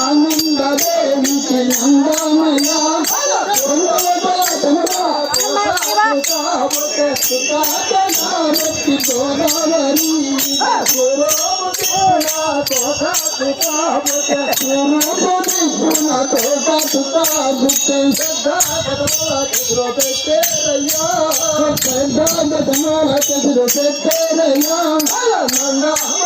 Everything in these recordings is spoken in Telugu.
ఆనంద దేవికి గోదావరి నందామయ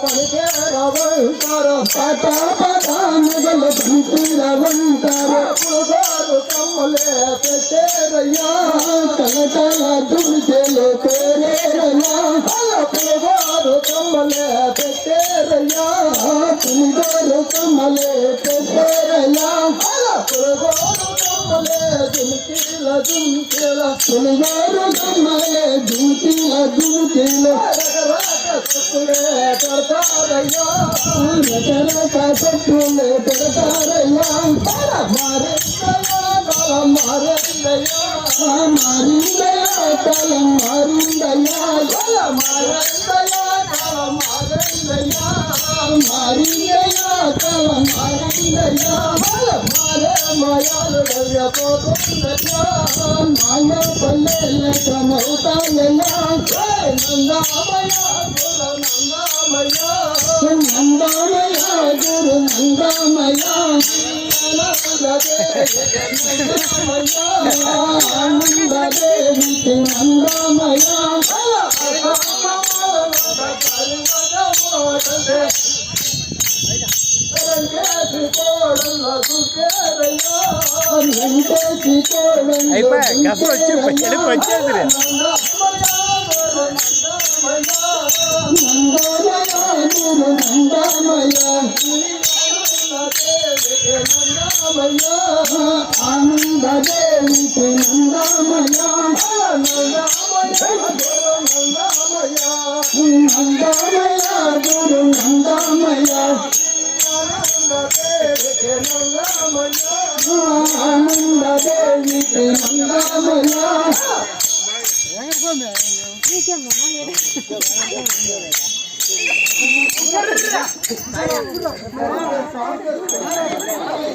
తెలే మయా నందామయ గురు నందామయ ఆనంద దేవికి నందామయ పట పట మొదల బంతిరవంటారు కలకల దుర్గలు పేరేరయ్యా తుంగరు కమలే పెట్టేరయ్యా తుంగరు కమలే దుంకిల రకరక చెట్టులే పెడతారయ్యా మారిందయ్యా కలం మారిందయ్యా మారిందయ్యా కలం మారిందయ్యా మాయ పల్లెల క్రమవుతాయ్యా నందామయ గురు నందామయ ఆనంద దేవికి నందామయ వెంకటేశి కోడం అయిపోయా? గసలు వచ్చి వెళ్ళి వచ్చేది ఆనంద దేవికి నందామయ నందామయ గురు నందామయ ఆనంద దేవికి నందామయ